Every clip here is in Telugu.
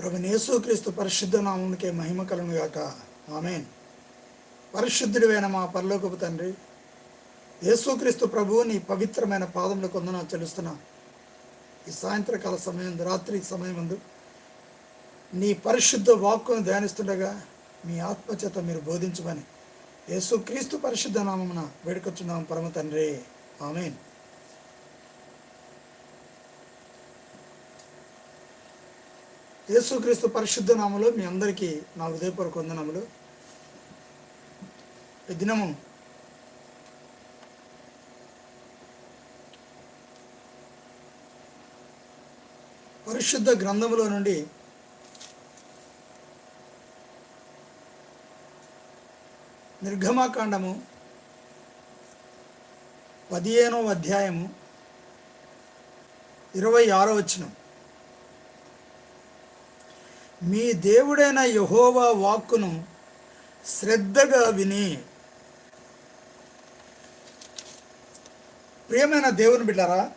ప్రభు యేసుక్రీస్తు పరిశుద్ధ నామమునికే మహిమ కలను గాక. ఆమెన్. పరిశుద్ధుడివైన మా పరలోకపు తండ్రి యేసుక్రీస్తు ప్రభువు నీ పవిత్రమైన పాదములకు కొందన చెలుస్తున్నా ఈ సాయంత్రకాల సమయం రాత్రి సమయం నీ పరిశుద్ధ వాక్కును ధ్యానిస్తుండగా మీ ఆత్మచేత మీరు బోధించమని యేసుక్రీస్తు పరిశుద్ధ నామమున వేడుకొచ్చున్నాం పరమ తండ్రి. ఆమెన్. యేసుక్రీస్తు పరిశుద్ధ నామములో మీ అందరికీ నా హృదయపూర్వక వందనములు. ఈ దినము పరిశుద్ధ గ్రంథములో నుండి నిర్గమాకాండము పదిహేనవ అధ్యాయము ఇరవై ఆరో వచనం. మీ దేవుడైన యహోవా వాక్కును శ్రద్ధగా విని. ప్రియమైన దేవుని బిడ్డారా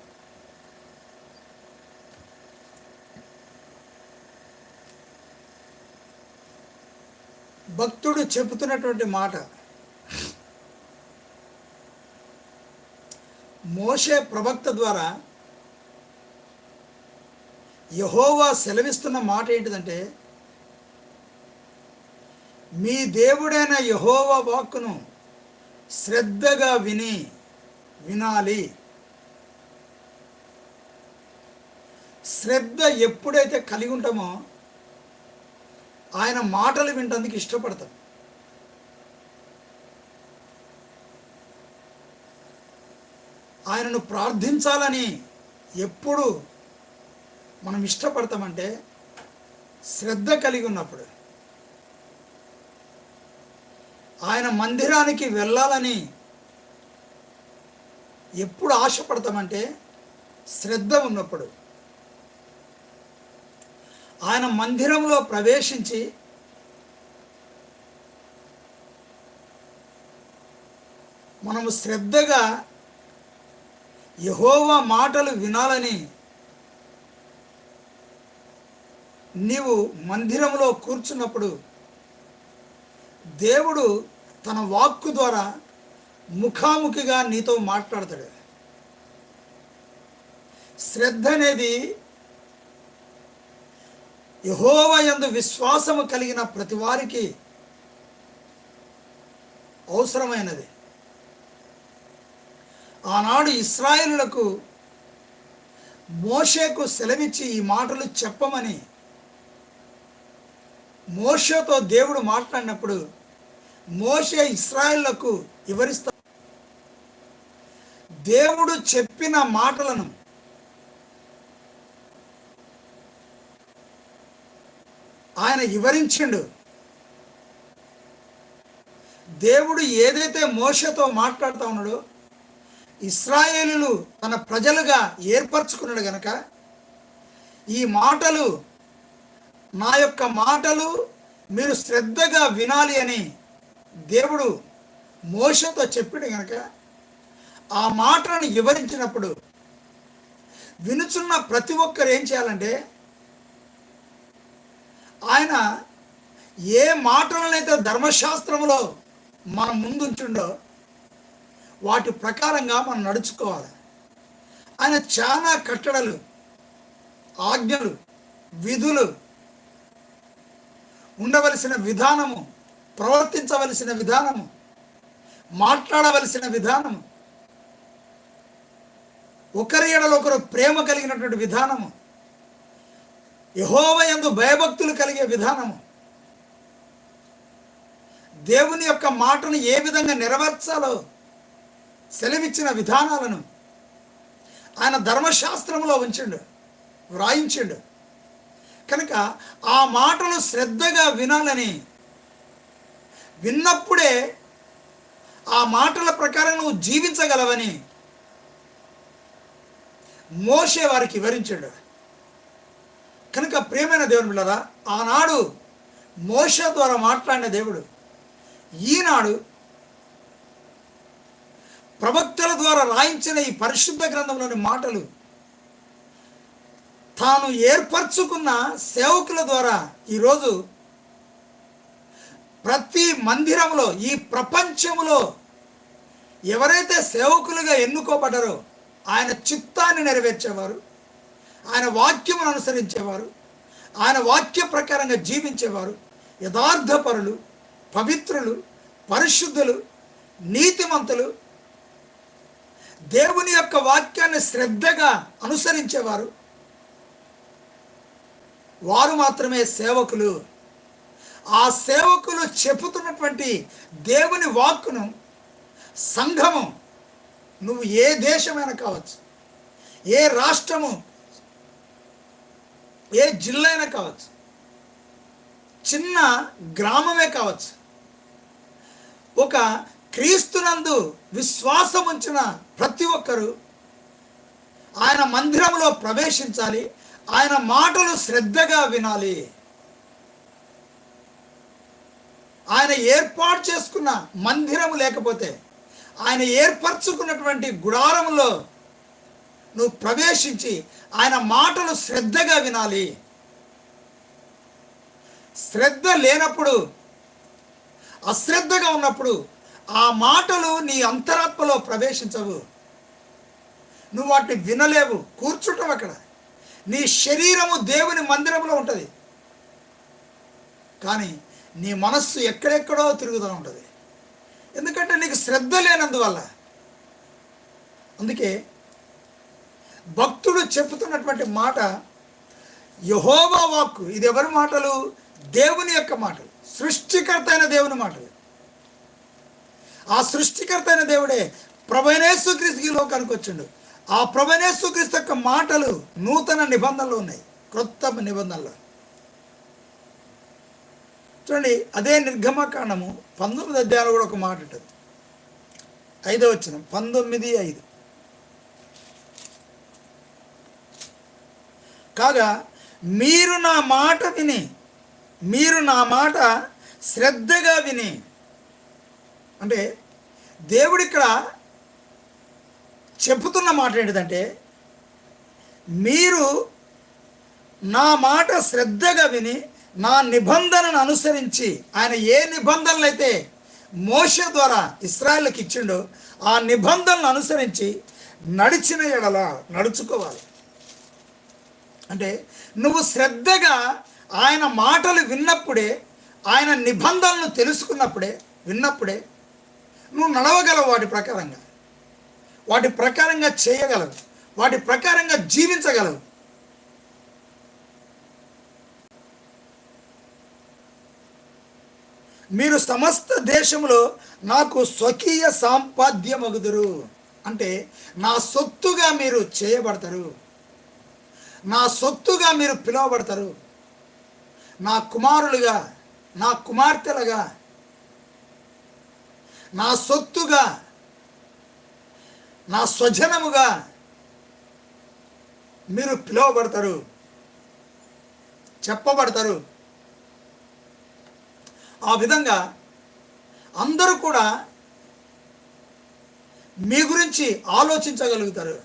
భక్తుడు చెబుతున్నటువంటి మాట మోషే ప్రవక్త ద్వారా యహోవా సెలవిస్తున్న మాట ఏంటిదంటే మీ దేవుడైన యహోవా వాక్కును శ్రద్ధగా విని వినాలి. శ్రద్ధ ఎప్పుడైతే కలిగి ఉంటామో ఆయన మాటలు వింటందుకు ఇష్టపడతాం. ఆయనను ప్రార్థించాలని ఎప్పుడు మనం ఇష్టపడతామంటే శ్రద్ధ కలిగి ఉన్నప్పుడు ఆయన మందిరానికి వెళ్ళాలని ఎప్పుడు ఆశపడతామంటే శ్రద్ధ ఉన్నప్పుడు ఆయన మందిరంలో ప్రవేశించి మనము శ్రద్ధగా యహోవా మాటలు వినాలని నీవు మందిరంలో కూర్చున్నప్పుడు దేవుడు తన వాక్కు ద్వారా ముఖాముఖిగా నీతో మాట్లాడతాడు. శ్రద్ధ అనేది యహోవ యందు విశ్వాసము కలిగిన ప్రతి వారికి అవసరమైనది. ఆనాడు ఇస్రాయిలకు మోషేకు సెలవిచ్చి ఈ మాటలు చెప్పమని మోషతో దేవుడు మాట్లాడినప్పుడు మోషే ఇస్రాయిళ్ళకు వివరిస్తా దేవుడు చెప్పిన మాటలను ఆయన వివరించిండు. దేవుడు ఏదైతే మోషతో మాట్లాడుతూ ఉన్నాడో ఇస్రాయేలులు తన ప్రజలుగా ఏర్పరచుకున్నాడు గనక ఈ మాటలు నా యొక్క మాటలు మీరు శ్రద్ధగా వినాలి అని దేవుడు మోసతో చెప్పిడు కనుక ఆ మాటలను వివరించినప్పుడు వినుచున్న ప్రతి ఒక్కరు ఏం చేయాలంటే ఆయన ఏ మాటలనైతే ధర్మశాస్త్రంలో మనం ముందుంచుండో వాటి ప్రకారంగా మనం నడుచుకోవాలి. ఆయన చాలా కట్టడలు ఆజ్ఞలు విధులు ఉండవలసిన విధానము ప్రవర్తించవలసిన విధానము మాట్లాడవలసిన విధానము ఒకరి ఎడల ఒకరు ప్రేమ కలిగినటువంటి విధానము యహోవ యందు భయభక్తులు కలిగే విధానము దేవుని యొక్క మాటను ఏ విధంగా నెరవేర్చాలో సెలవిచ్చిన విధానాలను ఆయన ధర్మశాస్త్రంలో ఉంచిండు వ్రాయించిండు. కనుక ఆ మాటలు శ్రద్ధగా వినాలని విన్నప్పుడే ఆ మాటల ప్రకారం నువ్వు జీవించగలవని మోసే వారికి వివరించాడు. కనుక ప్రియమైన దేవుని బిళ్ళరా ఆనాడు మోస ద్వారా మాట్లాడిన దేవుడు ఈనాడు ప్రవక్తల ద్వారా రాయించిన ఈ పరిశుద్ధ గ్రంథంలోని మాటలు తాను ఏర్పరచుకున్న సేవకుల ద్వారా ఈరోజు ప్రతి మందిరంలో ఈ ప్రపంచంలో ఎవరైతే సేవకులుగా ఎన్నుకోబడ్డారో ఆయన చిత్తాన్ని నెరవేర్చేవారు ఆయన వాక్యమును అనుసరించేవారు ఆయన వాక్య ప్రకారంగా జీవించేవారు యథార్థపరులు పవిత్రులు పరిశుద్ధులు నీతిమంతులు దేవుని యొక్క వాక్యాన్ని శ్రద్ధగా అనుసరించేవారు వారు మాత్రమే సేవకులు. ఆ సేవకులు చెబుతున్నటువంటి దేవుని వాక్కును సంఘము నువ్వు ఏ దేశమైనా కావచ్చు ఏ రాష్ట్రము ఏ జిల్లా అయినా కావచ్చు చిన్న గ్రామమే కావచ్చు ఒక క్రీస్తునందు విశ్వాసం ఉంచిన ప్రతి ఒక్కరూ ఆయన మందిరంలో ప్రవేశించాలి ఆయన మాటలు శ్రద్ధగా వినాలి. ఆయన ఏర్పాటు చేసుకున్న మందిరం లేకపోతే ఆయన ఏర్పరచుకున్నటువంటి గుడారంలో నువ్వు ప్రవేశించి ఆయన మాటలు శ్రద్ధగా వినాలి. శ్రద్ధ లేనప్పుడు అశ్రద్ధగా ఉన్నప్పుడు ఆ మాటలు నీ అంతరాత్మలో ప్రవేశించవు. నువ్వు వాటిని వినలేవు కూర్చుంటావు అక్కడ. నీ శరీరము దేవుని మందిరంలో ఉంటుంది. కానీ నీ మనస్సు ఎక్కడెక్కడో తిరుగుతూ ఉంటుంది. ఎందుకంటే నీకు శ్రద్ధ లేనందువల్ల. అందుకే భక్తుడు చెప్తున్నటువంటి మాట యహోవా వాక్కు. ఇది ఎవరి మాటలు? దేవుని యొక్క మాటలు. సృష్టికర్త అయిన దేవుని మాటలు. ఆ సృష్టికర్త అయిన దేవుడే ప్రభనేశ్వక్రీస్తు లోకానికి వచ్చిండు. ఆ ప్రభనేశ్వక్రీస్తు యొక్క మాటలు నూతన నిబంధనలు ఉన్నాయి. క్రొత్త నిబంధనలు. చూడండి అదే నిర్గమకాండము పంతొమ్మిది అధ్యాయంలో కూడా ఒక మాట ఉంటుంది. ఐదో వచ్చిన పంతొమ్మిది ఐదు. కాగా మీరు నా మాట విని మీరు నా మాట శ్రద్ధగా విని అంటే దేవుడు ఇక్కడ చెబుతున్న మాట ఏంటిదంటే మీరు నా మాట శ్రద్ధగా విని నా నిబంధనను అనుసరించి ఆయన ఏ నిబంధనలు అయితే మోష ద్వారా ఇస్రాయల్కి ఇచ్చిండో ఆ నిబంధనలను అనుసరించి నడిచిన ఎడల నడుచుకోవాలి. అంటే నువ్వు శ్రద్ధగా ఆయన మాటలు విన్నప్పుడే ఆయన నిబంధనలు తెలుసుకున్నప్పుడే విన్నప్పుడే నువ్వు నడవగలవు వాటి ప్రకారంగా. వాటి ప్రకారంగా చేయగలవు వాటి ప్రకారంగా జీవించగలవు మీరు సమస్త దేశంలో నాకు స్వకీయ సాంపాద్యమగుదురు. అంటే నా సొత్తుగా మీరు చేయబడతారు. నా సొత్తుగా మీరు పిలువబడతారు. నా కుమారులుగా నా కుమార్తెలుగా నా సొత్తుగా నా స్వజనముగా మీరు పిలువబడతారు చెప్పబడతారు. ఆ విధంగా అందరూ కూడా మీ గురించి ఆలోచించగలుగుతారు.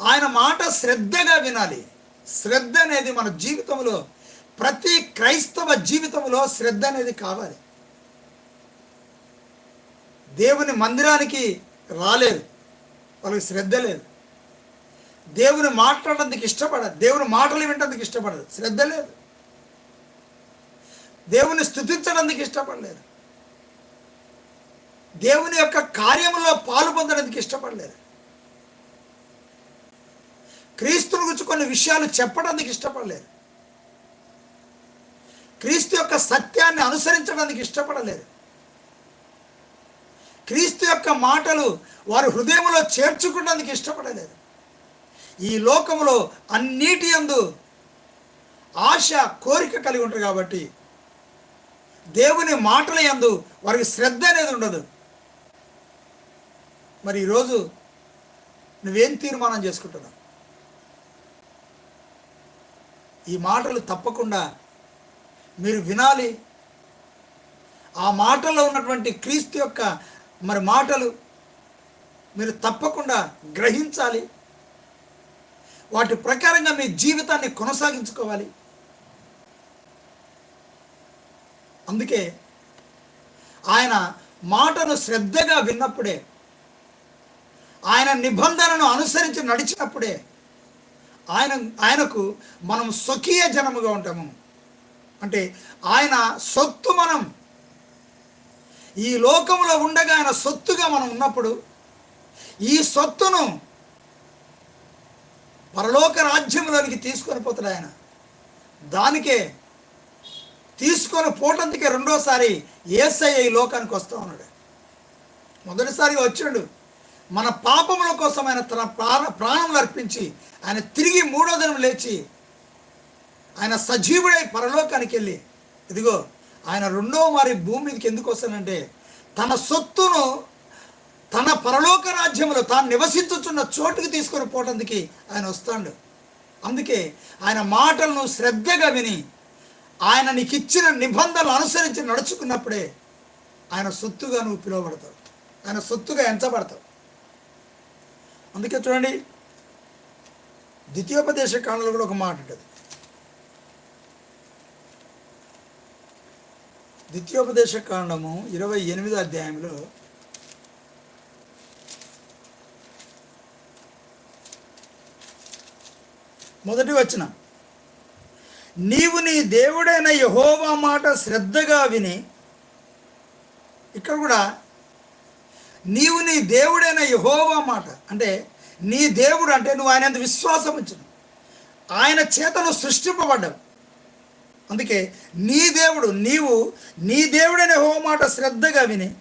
ఆయన మాట శ్రద్ధగా వినాలి. శ్రద్ధ అనేది మన జీవితంలో ప్రతి క్రైస్తవ జీవితంలో శ్రద్ధ అనేది కావాలి. దేవుని మందిరానికి రాలేదు. వాళ్ళకి శ్రద్ధ లేదు. దేవుని మాట్లాడడానికి ఇష్టపడదు. దేవుని మాటలు వినడానికి ఇష్టపడదు. శ్రద్ధ లేదు. దేవుని స్థుతించడానికి ఇష్టపడలేదు. దేవుని యొక్క కార్యంలో పాలు పొందడానికి ఇష్టపడలేదు. క్రీస్తుని గురించి కొన్ని విషయాలు చెప్పడానికి ఇష్టపడలేదు. క్రీస్తు యొక్క సత్యాన్ని అనుసరించడానికి ఇష్టపడలేదు. క్రీస్తు యొక్క మాటలు వారి హృదయంలో చేర్చుకోవడానికి ఇష్టపడలేదు. ఈ లోకంలో అన్నిటి యందు ఆశ కోరిక కలిగి ఉంటారు కాబట్టి దేవుని మాటల యందు వారికి శ్రద్ధ అనేది ఉండదు. మరి ఈరోజు నువ్వేం తీర్మానం చేసుకుంటున్నావు? ఈ మాటలు తప్పకుండా మీరు వినాలి. ఆ మాటల్లో ఉన్నటువంటి క్రీస్తు యొక్క మరి మాటలు మీరు తప్పకుండా గ్రహించాలి. వాటి ప్రకారంగా మీ జీవితాన్ని కొనసాగించుకోవాలి. అందుకే ఆయన మాటను శ్రద్ధగా విన్నప్పుడే ఆయన నిబంధనను అనుసరించి నడిచినప్పుడే ఆయన ఆయనకు మనం స్వకీయ జనముగా ఉంటాము. అంటే ఆయన సొత్తు మనం ఈ లోకంలో ఉండగా ఆయన సొత్తుగా మనం ఉన్నప్పుడు ఈ సొత్తును పరలోక రాజ్యంలోనికి తీసుకొని పోతాడు ఆయన. దానికే తీసుకొని పోవటానికి రెండోసారి ఏసఐ ఈ లోకానికి వస్తూ ఉన్నాడు. మొదటిసారి వచ్చాడు మన పాపముల కోసం ఆయన తన ప్రాణ ప్రాణములు అర్పించి ఆయన తిరిగి మూడో దినం లేచి ఆయన సజీవుడై పరలోకానికి వెళ్ళి ఇదిగో ఆయన రెండో మరి భూమి మీదకి ఎందుకు వస్తానంటే తన సొత్తును తన పరలోక రాజ్యంలో తాను నివసించుచున్న చోటుకి తీసుకొని పోవటానికి ఆయన వస్తాడు. అందుకే ఆయన మాటలను శ్రద్ధగా విని ఆయన నీకు ఇచ్చిన నిబంధనలు అనుసరించి నడుచుకున్నప్పుడే ఆయన సొత్తుగా నువ్వు పిలువబడతావు. ఆయన సొత్తుగా ఎంచబడతావు. అందుకే చూడండి ద్వితీయోపదేశ కాలంలో కూడా ఒక మాట ఉంటుంది. ద్వితీయోపదేశ కాండము ఇరవై ఎనిమిది అధ్యాయంలో మొదటి వచ్చిన నీవు నీ దేవుడైన యహోవా మాట శ్రద్ధగా విని ఇక్కడ కూడా నీవు నీ దేవుడైన యహోవా మాట అంటే నీ దేవుడు అంటే నువ్వు ఆయన యందు విశ్వాసం ఉంచను. ఆయన చేతను సృష్టింపబడ్డావు. అందుకే నీ దేవుడు నీవు నీ దేవుడైన హోమాట మాట శ్రద్ధగా విని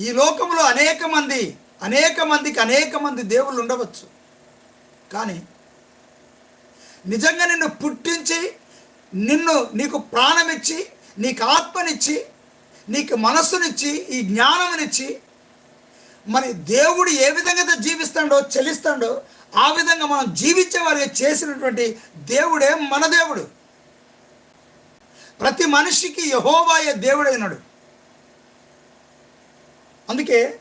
ఈ లోకంలో అనేక మంది అనేక మందికి అనేక మంది దేవుళ్ళు ఉండవచ్చు. కానీ నిజంగా నిన్ను పుట్టించి నిన్ను నీకు ప్రాణమిచ్చి నీకు ఆత్మనిచ్చి నీకు మనస్సునిచ్చి ఈ జ్ఞానమునిచ్చి మరి దేవుడు ఏ విధంగా అయితే జీవిస్తాడో చెల్లిస్తాడో ఆ విధంగా మనం జీవించే వారికి చేసినటువంటి దేవుడే మన దేవుడు. ప్రతి మనిషికి యహోవాయ దేవుడైనడు. అందుకే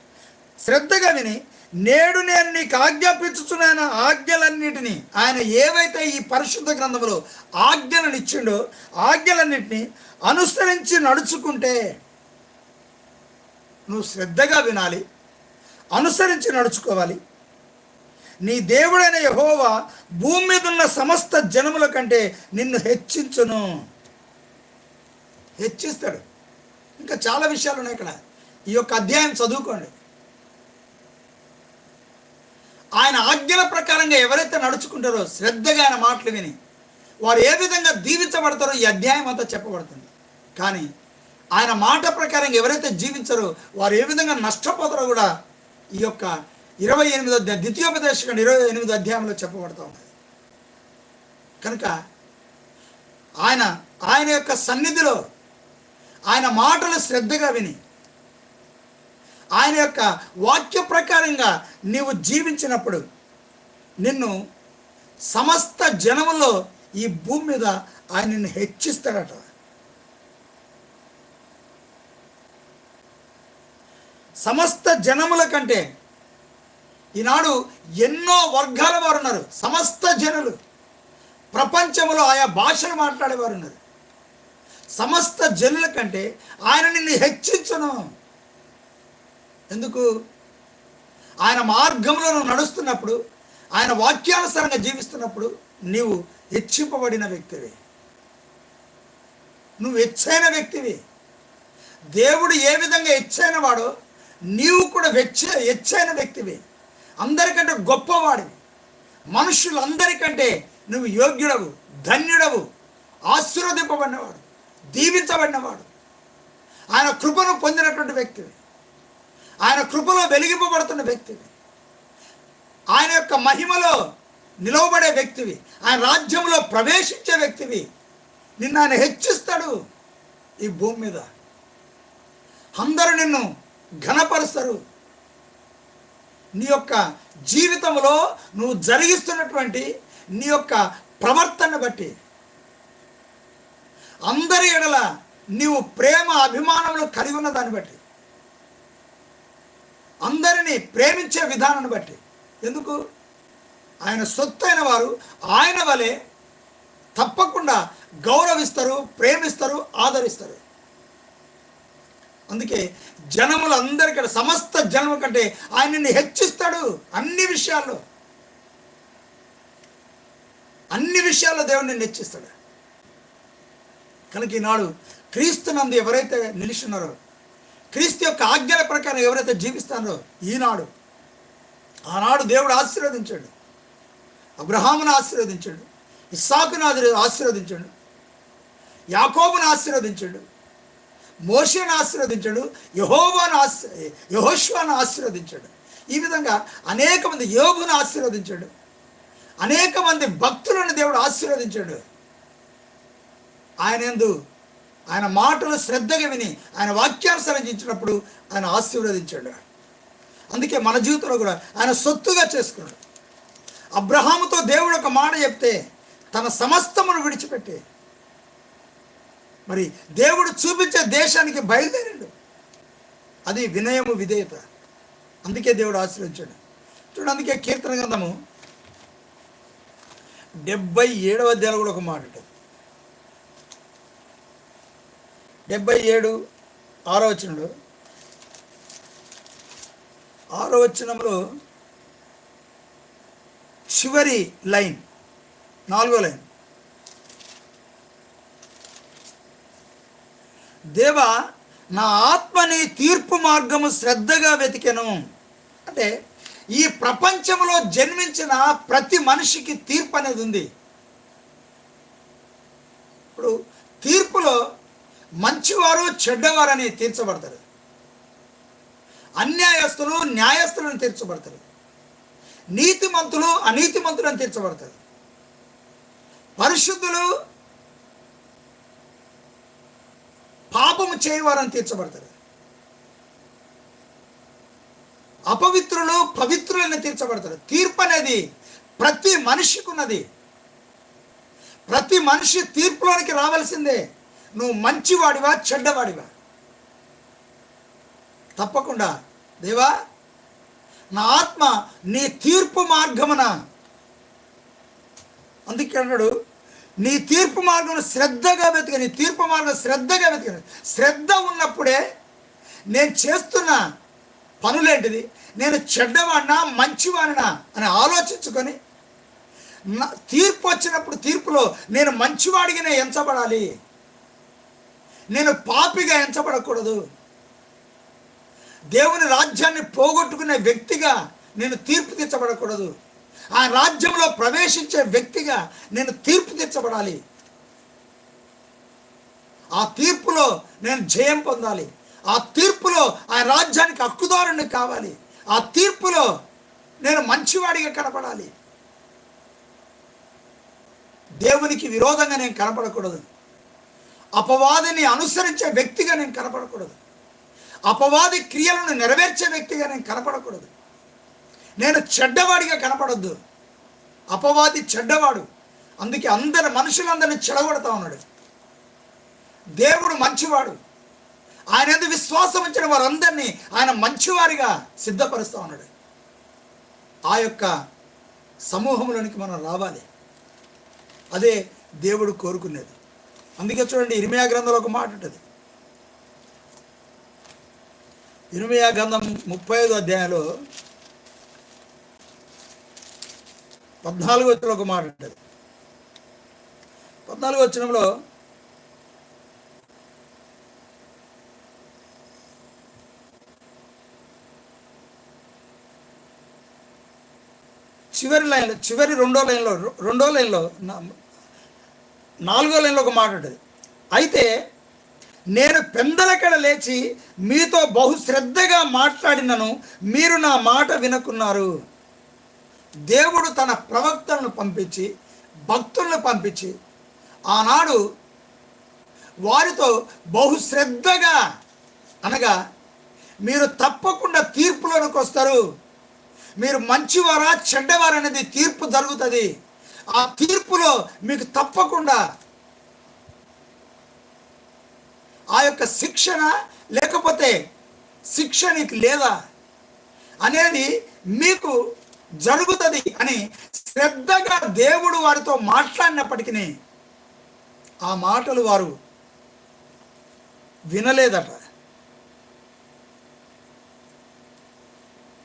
శ్రద్ధగా విని నేడు నేను నీకు ఆజ్ఞాపించుచున్న ఆజ్ఞలన్నిటినీ ఆయన ఏవైతే ఈ పరిశుద్ధ గ్రంథంలో ఆజ్ఞలను ఇచ్చిండో ఆజ్ఞలన్నిటినీ అనుసరించి నడుచుకుంటే నువ్వు శ్రద్ధగా వినాలి అనుసరించి నడుచుకోవాలి. నీ దేవుడైన యహోవా భూమి మీద ఉన్న సమస్త జనముల కంటే నిన్ను హెచ్చించును. హెచ్చిస్తాడు. ఇంకా చాలా విషయాలు ఉన్నాయి ఇక్కడ. ఈ యొక్క అధ్యాయం చదువుకోండి. ఆయన ఆజ్ఞల ప్రకారంగా ఎవరైతే నడుచుకుంటారో శ్రద్ధగా ఆయన మాటలు విని వారు ఏ విధంగా దీవించబడతారో ఈ అధ్యాయం అంతా చెప్పబడుతుంది. కానీ ఆయన మాట ప్రకారంగా ఎవరైతే జీవించారో వారు ఏ విధంగా నష్టపోతారో కూడా ఈ యొక్క ఇరవై ఎనిమిదో అధ్యాయం ద్వితీయోపదేశం ఇరవై ఎనిమిదో అధ్యాయంలో చెప్పబడుతూ ఉన్నది కనుక ఆయన ఆయన యొక్క సన్నిధిలో ఆయన మాటలు శ్రద్ధగా విని. ఆయన యొక్క వాక్య ప్రకారంగా నీవు జీవించినప్పుడు నిన్ను సమస్త జనములో ఈ భూమి మీద ఆయన నిన్ను హెచ్చిస్తాడట. సమస్త జనముల కంటే ఈనాడు ఎన్నో వర్గాల వారు ఉన్నారు సమస్త జనులు. ప్రపంచంలో ఆయా భాషలు మాట్లాడేవారు ఉన్నారు సమస్త జనుల కంటే ఆయన నిన్ను హెచ్చించను. ఎందుకు? ఆయన మార్గంలో నువ్వు నడుస్తున్నప్పుడు ఆయన వాక్యానుసారంగా జీవిస్తున్నప్పుడు నీవు హెచ్చింపబడిన వ్యక్తివి. నువ్వు హెచ్చైన వ్యక్తివి. దేవుడు ఏ విధంగా హెచ్చైన వాడో నీవు కూడా వెచ్చ హెచ్చైన వ్యక్తివి. అందరికంటే గొప్పవాడివి. మనుషులందరికంటే నువ్వు యోగ్యుడవు ధన్యుడవు ఆశీర్వదింపబడినవాడు. దీవించబడినవాడు. ఆయన కృపను పొందినటువంటి వ్యక్తివి. ఆయన కృపలో వెలిగింపబడుతున్న వ్యక్తివి. ఆయన యొక్క మహిమలో నిలవబడే వ్యక్తివి. ఆయన రాజ్యంలో ప్రవేశించే వ్యక్తివి. నిన్ను ఆయన హెచ్చిస్తాడు ఈ భూమి మీద. అందరూ నిన్ను ఘనపరుస్తారు. నీ యొక్క జీవితంలో నువ్వు జరిగిస్తున్నటువంటి నీ యొక్క ప్రవర్తన బట్టి అందరి ఎడల నీవు ప్రేమ అభిమానములు కలిగి ఉన్న దాన్ని బట్టి. అందరినీ ప్రేమించే విధానాన్ని బట్టి. ఎందుకు? ఆయన సొత్తైన వారు ఆయన వలె తప్పకుండా గౌరవిస్తారు ప్రేమిస్తారు ఆదరిస్తారు. అందుకే జనములందరికీ సమస్త జనము కంటే ఆయనని హెచ్చిస్తాడు అన్ని విషయాల్లో. అన్ని విషయాల్లో దేవుడిని హెచ్చిస్తాడు. కనుక ఈనాడు క్రీస్తు నందు ఎవరైతే నిలిచున్నారో క్రీస్తు యొక్క ఆజ్ఞల ప్రకారం ఎవరైతే జీవిస్తారో ఈనాడు ఆనాడు దేవుడు ఆశీర్వదించాడు. అబ్రహామును ఆశీర్వదించాడు. ఇస్సాకును ఆశీర్వదించాడు. యాకోబును ఆశీర్వదించాడు. మోషేను ఆశీర్వదించాడు. యహోవాను ఆశీ యహోష్వాను ఆశీర్వదించాడు. ఈ విధంగా అనేక మంది యోగును ఆశీర్వదించాడు. అనేక మంది భక్తులను దేవుడు ఆశీర్వదించాడు. ఆయన ఎందు ఆయన మాటలు శ్రద్ధగా విని ఆయన వాక్యానుసరించినప్పుడు ఆయన ఆశీర్వదించాడు. అందుకే మన జీవితంలో కూడా ఆయన సొత్తుగా చేసుకున్నాడు. అబ్రహాముతో దేవుడు ఒక మాట చెప్తే తన సమస్తమును విడిచిపెట్టి మరి దేవుడు చూపించే దేశానికి బయలుదేరాడు. అది వినయము విధేయత. అందుకే దేవుడు ఆశ్రయించాడు చూడండి అందుకే కీర్తన గ్రంథము డెబ్బై ఏడవ అధ్యాయంలో కూడా ఒక మాట ఉంటుంది డెబ్బై ఏడు ఆరో వచనంలో ఆరో చివరి లైన్ నాలుగో లైన్. దేవా నా ఆత్మని తీర్పు మార్గము శ్రద్ధగా వెతికెను. అంటే ఈ ప్రపంచంలో జన్మించిన ప్రతి మనిషికి తీర్పు అనేది ఉంది. ఇప్పుడు తీర్పులో మంచివారు చెడ్డవారని తీర్చబడతారు. అన్యాయస్తులు న్యాయస్తులను తీర్చబడతారు. నీతిమంతులు అనీతిమంతులను తీర్చబడతారు. పరిశుద్ధులు పాపము చేయవారని తీర్చబడతారు. అపవిత్రులు పవిత్రులని తీర్చబడతారు. తీర్పు అనేది ప్రతి మనిషికి ఉన్నది. ప్రతి మనిషి తీర్పులోనికి రావాల్సిందే. నువ్వు మంచివాడివా చెడ్డవాడివా? తప్పకుండా. దేవా నా ఆత్మ నీ తీర్పు మార్గమున. అందుకే అన్నాడు నీ తీర్పు మార్గం శ్రద్ధగా వెతిక నీ తీర్పు మార్గం శ్రద్ధగా వెతిక. శ్రద్ధ ఉన్నప్పుడే నేను చేస్తున్న పనులేంటిది? నేను చెడ్డవాడినా మంచివాడినా అని ఆలోచించుకొని తీర్పు వచ్చినప్పుడు తీర్పులో నేను మంచివాడిగానే ఎంచబడాలి. నేను పాపిగా ఎంచబడకూడదు. దేవుని రాజ్యాన్ని పోగొట్టుకునే వ్యక్తిగా నేను తీర్పు తెచ్చబడకూడదు ఆ రాజ్యంలో ప్రవేశించే వ్యక్తిగా నేను తీర్పు తెచ్చబడాలి ఆ తీర్పులో నేను జయం పొందాలి. ఆ తీర్పులో ఆ రాజ్యానికి హక్కుదారుని కావాలి. ఆ తీర్పులో నేను మంచివాడిగా కనపడాలి. దేవునికి విరోధంగా నేను కనపడకూడదు. అపవాదిని అనుసరించే వ్యక్తిగా నేను కనపడకూడదు. అపవాది క్రియలను నెరవేర్చే వ్యక్తిగా నేను కనపడకూడదు. నేను చెడ్డవాడిగా కనపడొద్దు. అపవాది చెడ్డవాడు. అందుకే అందరి మనుషులందరినీ చెడగొడతా ఉన్నాడు. దేవుడు మంచివాడు. ఆయన ఎందుకు విశ్వాసం ఇచ్చిన వారందరినీ ఆయన మంచివారిగా సిద్ధపరుస్తూ ఉన్నాడు. ఆ యొక్క సమూహంలోనికి మనం రావాలి. అదే దేవుడు కోరుకునేది. అందుకే చూడండి ఇరిమియా గ్రంథంలో ఒక మాట ఉంటుంది. ఇరిమియా గ్రంథం ముప్పై ఐదు అధ్యాయంలో పద్నాలుగు వచ్చిన ఒక మాట ఉంటుంది. పద్నాలుగు వచ్చినంలో చివరి లైన్లో చివరి రెండో లైన్లో రెండో లైన్లో నాలుగో లైన్లో ఒక మాట ఉంటుంది. అయితే నేను పెందలకడ లేచి మీతో బహుశ్రద్ధగా మాట్లాడినను మీరు నా మాట వినకున్నారు. దేవుడు తన ప్రవక్తలను పంపించి భక్తులను పంపించి ఆనాడు వారితో బహుశ్రద్ధగా అనగా మీరు తప్పకుండా తీర్పులోనికి వస్తారు. మీరు మంచివారా చెడ్డవారనేది తీర్పు జరుగుతుంది. ఆ తీర్పులో మీకు తప్పకుండా ఆ యొక్క శిక్షణ లేకపోతే శిక్ష నీకు లేదా అనేది మీకు జరుగుతుంది అని శ్రద్ధగా దేవుడు వారితో మాట్లాడినప్పటికీ ఆ మాటలు వారు వినలేదట.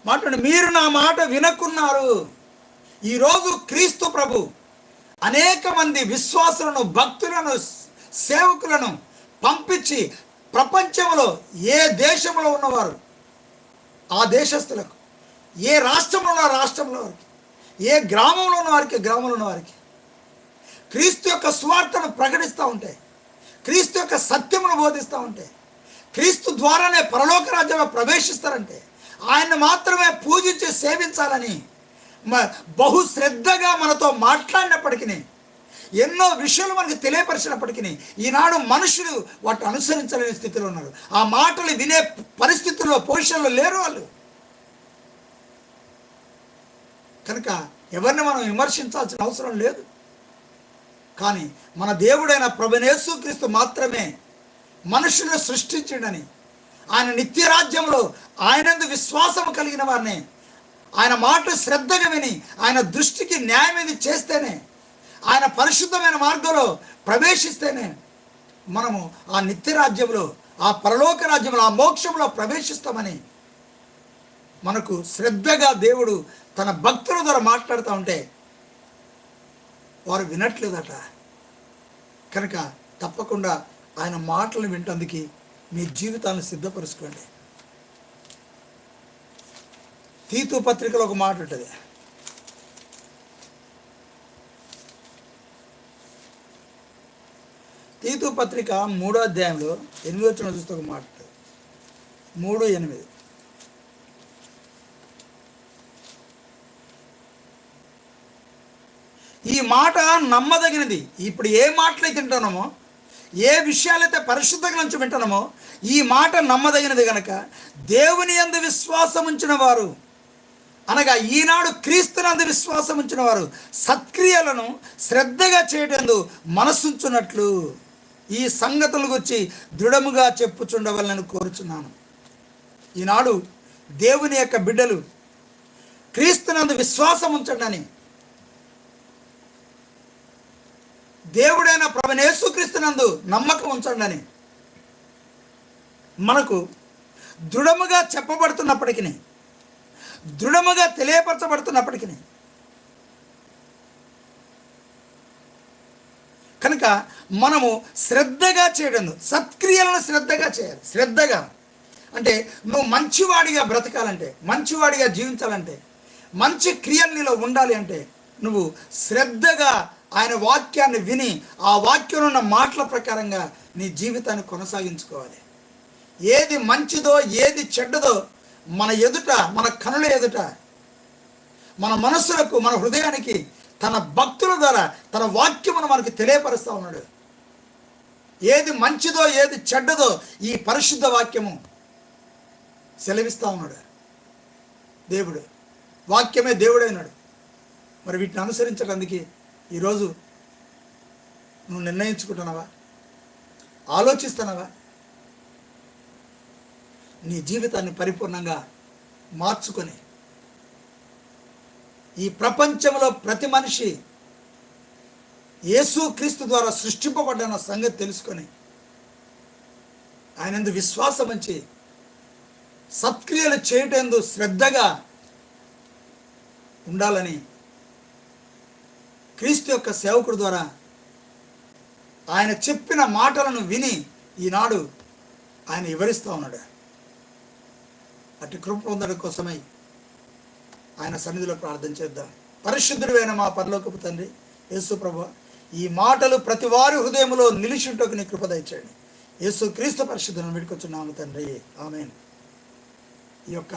మాట మీరు నా మాట వినకున్నారు. ఈరోజు క్రీస్తు ప్రభు అనేక మంది విశ్వాసులను భక్తులను సేవకులను పంపించి ప్రపంచంలో ఏ దేశంలో ఉన్నవారు? ఆ దేశస్తులకు ఏ రాష్ట్రంలో ఉన్న రాష్ట్రంలో వారికి. ఏ గ్రామంలో ఉన్న వారికి గ్రామంలో ఉన్న వారికి. క్రీస్తు యొక్క స్వార్థను ప్రకటిస్తూ ఉంటే క్రీస్తు యొక్క సత్యమును బోధిస్తూ ఉంటే క్రీస్తు ద్వారానే పరలోక రాజ్యంలో ప్రవేశిస్తారంటే ఆయన్ని మాత్రమే పూజించి సేవించాలని బహు శ్రద్ధగా మనతో మాట్లాడినప్పటికీ ఎన్నో విషయాలు మనకు తెలియపరిచినప్పటికీ ఈనాడు మనుషులు వాటిని అనుసరించలేని స్థితిలో ఉన్నారు. ఆ మాటలు వినే పరిస్థితుల్లో పొజిషన్లో లేరు వాళ్ళు. కనుక ఎవరిని మనం విమర్శించాల్సిన అవసరం లేదు. కానీ మన దేవుడైన ప్రభునేసుక్రీస్తు మాత్రమే మనుషులను సృష్టించిండని ఆయన నిత్య రాజ్యంలో ఆయనందు విశ్వాసం కలిగిన వారిని ఆయన మాట శ్రద్ధగా విని ఆయన దృష్టికి న్యాయం ఇది చేస్తేనే ఆయన పరిశుద్ధమైన మార్గంలో ప్రవేశిస్తేనే మనము ఆ నిత్య రాజ్యంలో ఆ పరలోక రాజ్యంలో ఆ మోక్షంలో ప్రవేశిస్తామని మనకు శ్రద్ధగా దేవుడు తన భక్తుల ద్వారా మాట్లాడుతూ ఉంటే వారు వినట్లేదట. కనుక తప్పకుండా ఆయన మాటలు వింటందుకు మీ జీవితాలను సిద్ధపరుచుకోండి. తీతు పత్రికలో ఒక మాట ఉంటుంది. తీతు పత్రిక మూడో అధ్యాయంలో ఎనిమిది వచ్చిన చూస్తే ఒక మాట ఉంటుంది. మూడు ఎనిమిది. ఈ మాట నమ్మదగినది. ఇప్పుడు ఏ మాటలైతే తింటున్నామో ఏ విషయాలైతే పరిశుద్ధ నుంచి వింటున్నామో ఈ మాట నమ్మదగినది కనుక దేవుని ఎందు విశ్వాసం ఉంచిన వారు అనగా ఈనాడు క్రీస్తునందు విశ్వాసం ఉంచిన వారు సత్క్రియలను శ్రద్ధగా చేయటందు మనస్సుంచున్నట్లు ఈ సంగతుల గురించి దృఢముగా చెప్పుచుండవలని కోరుచున్నాను. ఈనాడు దేవుని యొక్క బిడ్డలు క్రీస్తునందు విశ్వాసం ఉంచండి దేవుడైన ప్రభుని క్రీస్తునందు నమ్మకం ఉంచండి మనకు దృఢముగా చెప్పబడుతున్నప్పటికీ దృఢముగా తెలియపరచబడుతున్నప్పటికీ కనుక మనము శ్రద్ధగా చేయడం సత్క్రియలను శ్రద్ధగా చేయాలి శ్రద్ధగా. అంటే నువ్వు మంచివాడిగా బ్రతకాలంటే మంచివాడిగా జీవించాలంటే మంచి క్రియలు నీలో ఉండాలి అంటే నువ్వు శ్రద్ధగా ఆయన వాక్యాన్ని విని ఆ వాక్యంలో ఉన్న మాటల ప్రకారంగా నీ జీవితాన్ని కొనసాగించుకోవాలి. ఏది మంచిదో ఏది చెడ్డదో మన ఎదుట మన కనుల ఎదుట మన మనస్సులకు మన హృదయానికి తన భక్తుల ద్వారా తన వాక్యమును మనకు తెలియపరుస్తూ ఉన్నాడు. ఏది మంచిదో ఏది చెడ్డదో ఈ పరిశుద్ధ వాక్యము సెలవిస్తూ ఉన్నాడు. దేవుడు వాక్యమే దేవుడైనాడు మరి వీటిని అనుసరించడానికి ఈరోజు నువ్వు నిర్ణయించుకుంటున్నావా? ఆలోచిస్తున్నావా? నీ జీవితాన్ని పరిపూర్ణంగా మార్చుకొని ఈ ప్రపంచంలో ప్రతి మనిషి యేసు క్రీస్తు ద్వారా సృష్టింపబడ్డన్న సంగతి తెలుసుకొని ఆయనందు విశ్వాసం ఉంచి సత్క్రియలు చేయటందు శ్రద్ధగా ఉండాలని క్రీస్తు యొక్క సేవకుడు ద్వారా ఆయన చెప్పిన మాటలను విని ఈనాడు ఆయన వివరిస్తూ ఉన్నాడు. అటు కృప పొందడం కోసమై ఆయన సన్నిధిలో ప్రార్థన చేద్దాం. పరిశుద్ధుడైన మా పరలోకపు తండ్రి యేసు ప్రభు ఈ మాటలు ప్రతి వారి హృదయంలో నిలిచింటకు నీ కృప దయచేయండి. యేసు క్రీస్తు పరిశుద్ధులను విడుకొచ్చున్నాము తండ్రి. ఆమె ఈ యొక్క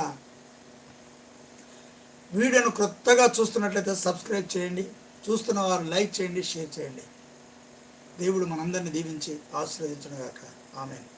వీడియోను క్రొత్తగా చూస్తున్నట్లయితే సబ్స్క్రైబ్ చేయండి. చూస్తున్న వారు లైక్ చేయండి షేర్ చేయండి. దేవుడు మనందరిని దీవించి ఆశీర్వదించునుగాక. ఆమెను.